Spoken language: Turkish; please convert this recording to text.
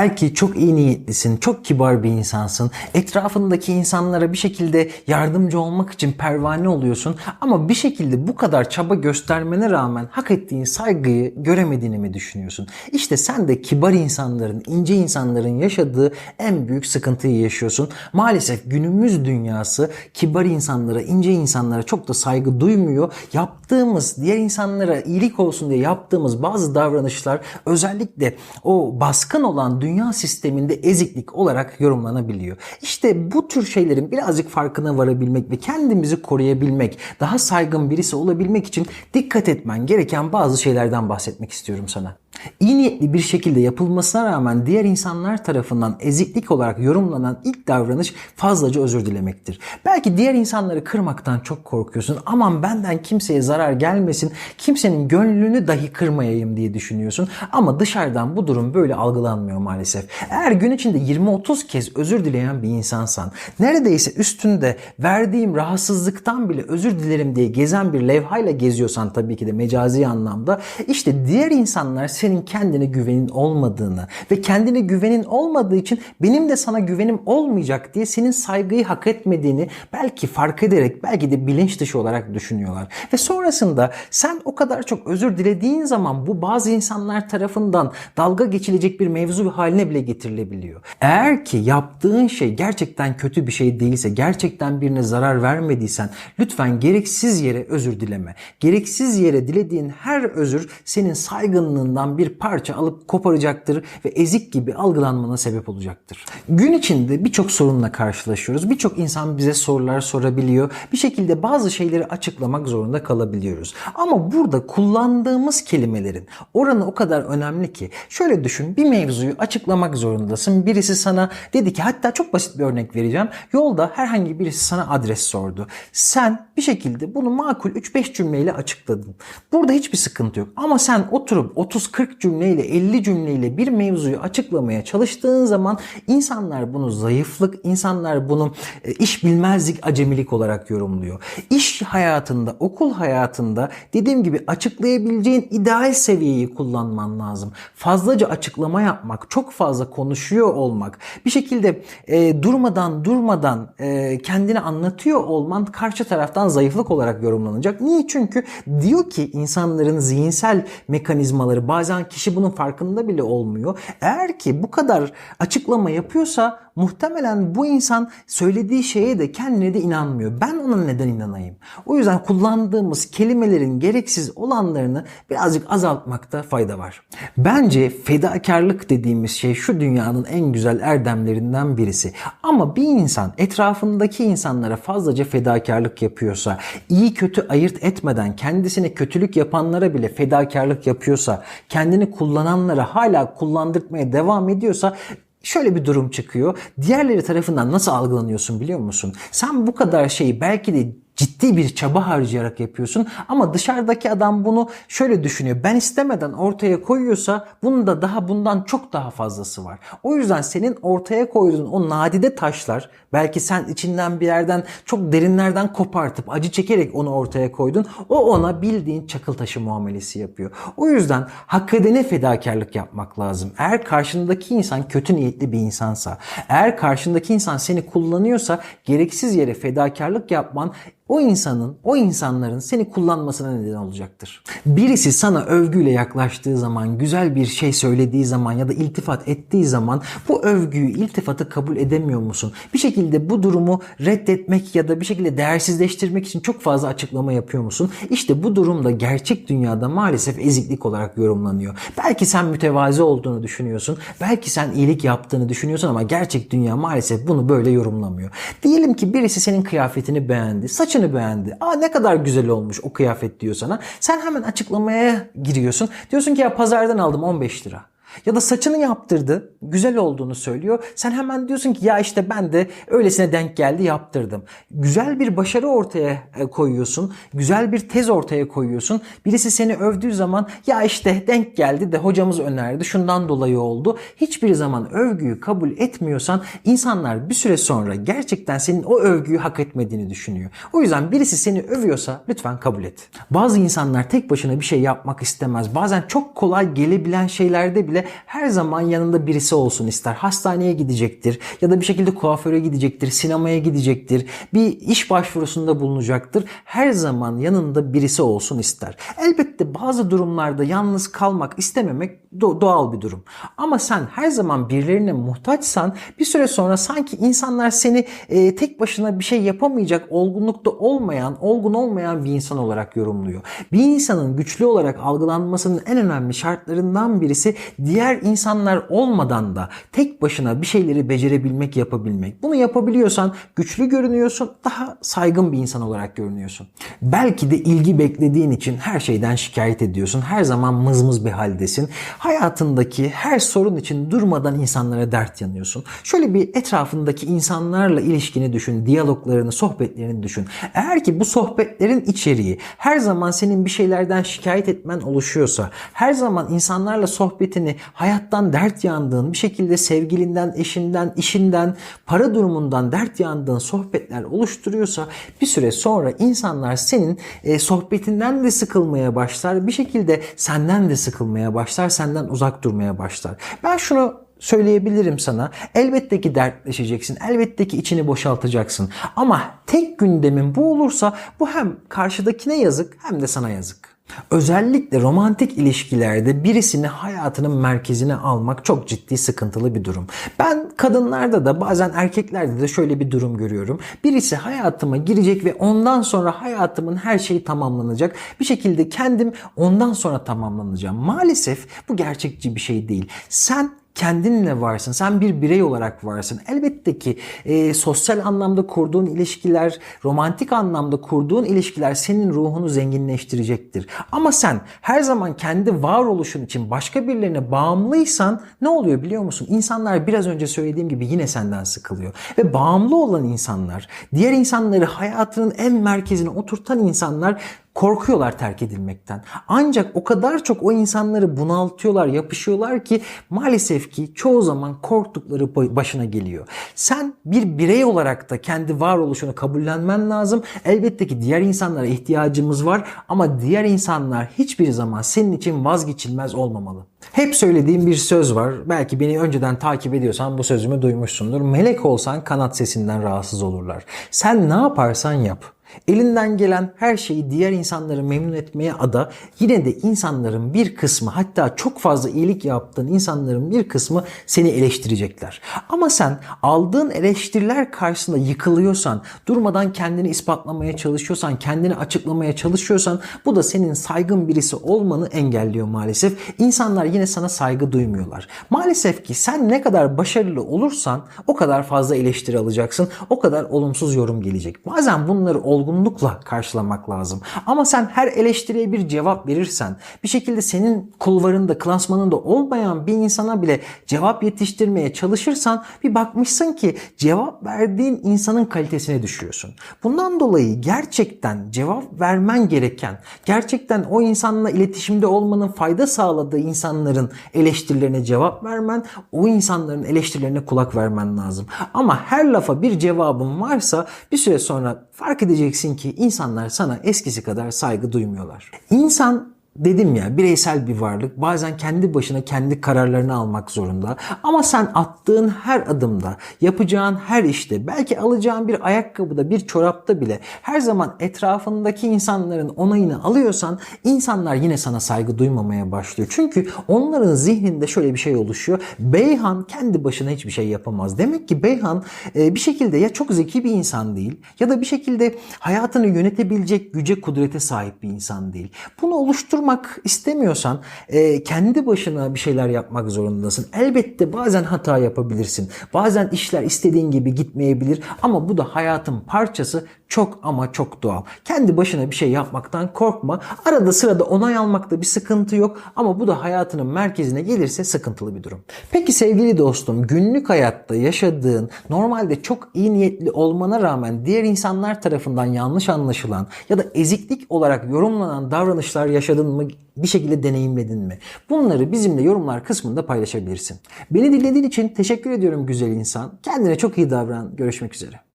Belki çok iyi niyetlisin, çok kibar bir insansın. Etrafındaki insanlara bir şekilde yardımcı olmak için pervane oluyorsun. Ama bir şekilde bu kadar çaba göstermene rağmen hak ettiğin saygıyı göremediğini mi düşünüyorsun? İşte sen de kibar insanların, ince insanların yaşadığı en büyük sıkıntıyı yaşıyorsun. Maalesef günümüz dünyası kibar insanlara, ince insanlara çok da saygı duymuyor. Yaptığımız, diğer insanlara iyilik olsun diye yaptığımız bazı davranışlar özellikle o baskın olan dünya sisteminde eziklik olarak yorumlanabiliyor. İşte bu tür şeylerin birazcık farkına varabilmek ve kendimizi koruyabilmek, daha saygın birisi olabilmek için dikkat etmen gereken bazı şeylerden bahsetmek istiyorum sana. İyi niyetli bir şekilde yapılmasına rağmen diğer insanlar tarafından eziklik olarak yorumlanan ilk davranış fazlaca özür dilemektir. Belki diğer insanları kırmaktan çok korkuyorsun. Aman benden kimseye zarar gelmesin, kimsenin gönlünü dahi kırmayayım diye düşünüyorsun. Ama dışarıdan bu durum böyle algılanmıyor maalesef. Eğer gün içinde 20-30 kez özür dileyen bir insansan, neredeyse üstünde verdiğim rahatsızlıktan bile özür dilerim diye gezen bir levhayla geziyorsan tabii ki de mecazi anlamda işte diğer insanlar senin kendine güvenin olmadığını ve kendine güvenin olmadığı için benim de sana güvenim olmayacak diye senin saygıyı hak etmediğini belki fark ederek belki de bilinç dışı olarak düşünüyorlar. Ve sonrasında sen o kadar çok özür dilediğin zaman bu bazı insanlar tarafından dalga geçilecek bir mevzu haline bile getirilebiliyor. Eğer ki yaptığın şey gerçekten kötü bir şey değilse, gerçekten birine zarar vermediysen lütfen gereksiz yere özür dileme. Gereksiz yere dilediğin her özür senin saygınlığından bir parça alıp koparacaktır ve ezik gibi algılanmana sebep olacaktır. Gün içinde birçok sorunla karşılaşıyoruz. Birçok insan bize sorular sorabiliyor. Bir şekilde bazı şeyleri açıklamak zorunda kalabiliyoruz. Ama burada kullandığımız kelimelerin oranı o kadar önemli ki. Şöyle düşün bir mevzuyu açıklamak zorundasın. Birisi sana dedi ki hatta çok basit bir örnek vereceğim. Yolda herhangi birisi sana adres sordu. Sen bir şekilde bunu makul 3-5 cümleyle açıkladın. Burada hiçbir sıkıntı yok. Ama sen oturup 30-40 cümleyle 50 cümleyle bir mevzuyu açıklamaya çalıştığın zaman insanlar bunu zayıflık, insanlar bunu e, iş bilmezlik, acemilik olarak yorumluyor. İş hayatında, okul hayatında dediğim gibi açıklayabileceğin ideal seviyeyi kullanman lazım. Fazlaca açıklama yapmak, çok fazla konuşuyor olmak, bir şekilde e, durmadan durmadan e, kendini anlatıyor olman karşı taraftan zayıflık olarak yorumlanacak. Niye? Çünkü diyor ki insanların zihinsel mekanizmaları bazen kişi bunun farkında bile olmuyor. Eğer ki bu kadar açıklama yapıyorsa muhtemelen bu insan söylediği şeye de kendine de inanmıyor. Ben ona neden inanayım? O yüzden kullandığımız kelimelerin gereksiz olanlarını birazcık azaltmakta fayda var. Bence fedakarlık dediğimiz şey şu dünyanın en güzel erdemlerinden birisi. Ama bir insan etrafındaki insanlara fazlaca fedakarlık yapıyorsa, iyi kötü ayırt etmeden kendisine kötülük yapanlara bile fedakarlık yapıyorsa, kendini kullananlara hala kullandırmaya devam ediyorsa Şöyle bir durum çıkıyor. Diğerleri tarafından nasıl algılanıyorsun biliyor musun? Sen bu kadar şeyi belki de ciddi bir çaba harcayarak yapıyorsun ama dışarıdaki adam bunu şöyle düşünüyor. Ben istemeden ortaya koyuyorsa bunun da daha bundan çok daha fazlası var. O yüzden senin ortaya koyduğun o nadide taşlar belki sen içinden bir yerden çok derinlerden kopartıp acı çekerek onu ortaya koydun. O ona bildiğin çakıl taşı muamelesi yapıyor. O yüzden hak edene fedakarlık yapmak lazım. Eğer karşındaki insan kötü niyetli bir insansa, eğer karşındaki insan seni kullanıyorsa gereksiz yere fedakarlık yapman o insanın, o insanların seni kullanmasına neden olacaktır. Birisi sana övgüyle yaklaştığı zaman, güzel bir şey söylediği zaman ya da iltifat ettiği zaman bu övgüyü, iltifatı kabul edemiyor musun? Bir şekilde bu durumu reddetmek ya da bir şekilde değersizleştirmek için çok fazla açıklama yapıyor musun? İşte bu durumda gerçek dünyada maalesef eziklik olarak yorumlanıyor. Belki sen mütevazi olduğunu düşünüyorsun, belki sen iyilik yaptığını düşünüyorsun ama gerçek dünya maalesef bunu böyle yorumlamıyor. Diyelim ki birisi senin kıyafetini beğendi, saçını saçını beğendi. Aa ne kadar güzel olmuş o kıyafet diyor sana. Sen hemen açıklamaya giriyorsun. Diyorsun ki ya pazardan aldım 15 lira. Ya da saçını yaptırdı. Güzel olduğunu söylüyor. Sen hemen diyorsun ki ya işte ben de öylesine denk geldi yaptırdım. Güzel bir başarı ortaya e, koyuyorsun. Güzel bir tez ortaya koyuyorsun. Birisi seni övdüğü zaman ya işte denk geldi de hocamız önerdi. Şundan dolayı oldu. Hiçbir zaman övgüyü kabul etmiyorsan insanlar bir süre sonra gerçekten senin o övgüyü hak etmediğini düşünüyor. O yüzden birisi seni övüyorsa lütfen kabul et. Bazı insanlar tek başına bir şey yapmak istemez. Bazen çok kolay gelebilen şeylerde bile şekilde her zaman yanında birisi olsun ister. Hastaneye gidecektir ya da bir şekilde kuaföre gidecektir, sinemaya gidecektir, bir iş başvurusunda bulunacaktır. Her zaman yanında birisi olsun ister. Elbette bazı durumlarda yalnız kalmak istememek do- doğal bir durum. Ama sen her zaman birilerine muhtaçsan bir süre sonra sanki insanlar seni e, tek başına bir şey yapamayacak, olgunlukta olmayan, olgun olmayan bir insan olarak yorumluyor. Bir insanın güçlü olarak algılanmasının en önemli şartlarından birisi diğer insanlar olmadan da tek başına bir şeyleri becerebilmek, yapabilmek. Bunu yapabiliyorsan güçlü görünüyorsun, daha saygın bir insan olarak görünüyorsun. Belki de ilgi beklediğin için her şeyden şikayet ediyorsun. Her zaman mızmız bir haldesin. Hayatındaki her sorun için durmadan insanlara dert yanıyorsun. Şöyle bir etrafındaki insanlarla ilişkini düşün, diyaloglarını, sohbetlerini düşün. Eğer ki bu sohbetlerin içeriği her zaman senin bir şeylerden şikayet etmen oluşuyorsa, her zaman insanlarla sohbetini hayattan dert yandığın, bir şekilde sevgilinden, eşinden, işinden, para durumundan dert yandığın sohbetler oluşturuyorsa bir süre sonra insanlar senin e, sohbetinden de sıkılmaya başlar. Bir şekilde senden de sıkılmaya başlar, senden uzak durmaya başlar. Ben şunu söyleyebilirim sana. Elbette ki dertleşeceksin. Elbette ki içini boşaltacaksın. Ama tek gündemin bu olursa bu hem karşıdakine yazık hem de sana yazık. Özellikle romantik ilişkilerde birisini hayatının merkezine almak çok ciddi sıkıntılı bir durum. Ben kadınlarda da bazen erkeklerde de şöyle bir durum görüyorum. Birisi hayatıma girecek ve ondan sonra hayatımın her şeyi tamamlanacak. Bir şekilde kendim ondan sonra tamamlanacağım. Maalesef bu gerçekçi bir şey değil. Sen kendinle varsın. Sen bir birey olarak varsın. Elbette ki e, sosyal anlamda kurduğun ilişkiler, romantik anlamda kurduğun ilişkiler senin ruhunu zenginleştirecektir. Ama sen her zaman kendi varoluşun için başka birilerine bağımlıysan ne oluyor biliyor musun? İnsanlar biraz önce söylediğim gibi yine senden sıkılıyor. Ve bağımlı olan insanlar, diğer insanları hayatının en merkezine oturtan insanlar korkuyorlar terk edilmekten. Ancak o kadar çok o insanları bunaltıyorlar, yapışıyorlar ki maalesef ki çoğu zaman korktukları başına geliyor. Sen bir birey olarak da kendi varoluşunu kabullenmen lazım. Elbette ki diğer insanlara ihtiyacımız var ama diğer insanlar hiçbir zaman senin için vazgeçilmez olmamalı. Hep söylediğim bir söz var. Belki beni önceden takip ediyorsan bu sözümü duymuşsundur. Melek olsan kanat sesinden rahatsız olurlar. Sen ne yaparsan yap. Elinden gelen her şeyi diğer insanları memnun etmeye ada yine de insanların bir kısmı hatta çok fazla iyilik yaptığın insanların bir kısmı seni eleştirecekler. Ama sen aldığın eleştiriler karşısında yıkılıyorsan, durmadan kendini ispatlamaya çalışıyorsan, kendini açıklamaya çalışıyorsan bu da senin saygın birisi olmanı engelliyor maalesef. İnsanlar yine sana saygı duymuyorlar. Maalesef ki sen ne kadar başarılı olursan o kadar fazla eleştiri alacaksın, o kadar olumsuz yorum gelecek. Bazen bunları olgunlukla karşılamak lazım. Ama sen her eleştiriye bir cevap verirsen, bir şekilde senin kulvarında, klasmanında olmayan bir insana bile cevap yetiştirmeye çalışırsan bir bakmışsın ki cevap verdiğin insanın kalitesine düşüyorsun. Bundan dolayı gerçekten cevap vermen gereken, gerçekten o insanla iletişimde olmanın fayda sağladığı insanların eleştirilerine cevap vermen, o insanların eleştirilerine kulak vermen lazım. Ama her lafa bir cevabın varsa bir süre sonra fark edeceksin ki insanlar sana eskisi kadar saygı duymuyorlar. İnsan dedim ya bireysel bir varlık bazen kendi başına kendi kararlarını almak zorunda ama sen attığın her adımda yapacağın her işte belki alacağın bir ayakkabıda bir çorapta bile her zaman etrafındaki insanların onayını alıyorsan insanlar yine sana saygı duymamaya başlıyor. Çünkü onların zihninde şöyle bir şey oluşuyor. Beyhan kendi başına hiçbir şey yapamaz. Demek ki Beyhan e, bir şekilde ya çok zeki bir insan değil ya da bir şekilde hayatını yönetebilecek güce kudrete sahip bir insan değil. Bunu oluşturmak yapmak istemiyorsan e, kendi başına bir şeyler yapmak zorundasın. Elbette bazen hata yapabilirsin. Bazen işler istediğin gibi gitmeyebilir ama bu da hayatın parçası çok ama çok doğal. Kendi başına bir şey yapmaktan korkma. Arada sırada onay almakta bir sıkıntı yok ama bu da hayatının merkezine gelirse sıkıntılı bir durum. Peki sevgili dostum günlük hayatta yaşadığın normalde çok iyi niyetli olmana rağmen diğer insanlar tarafından yanlış anlaşılan ya da eziklik olarak yorumlanan davranışlar yaşadın mı bir şekilde deneyimledin mi? Bunları bizimle yorumlar kısmında paylaşabilirsin. Beni dinlediğin için teşekkür ediyorum güzel insan. Kendine çok iyi davran. Görüşmek üzere.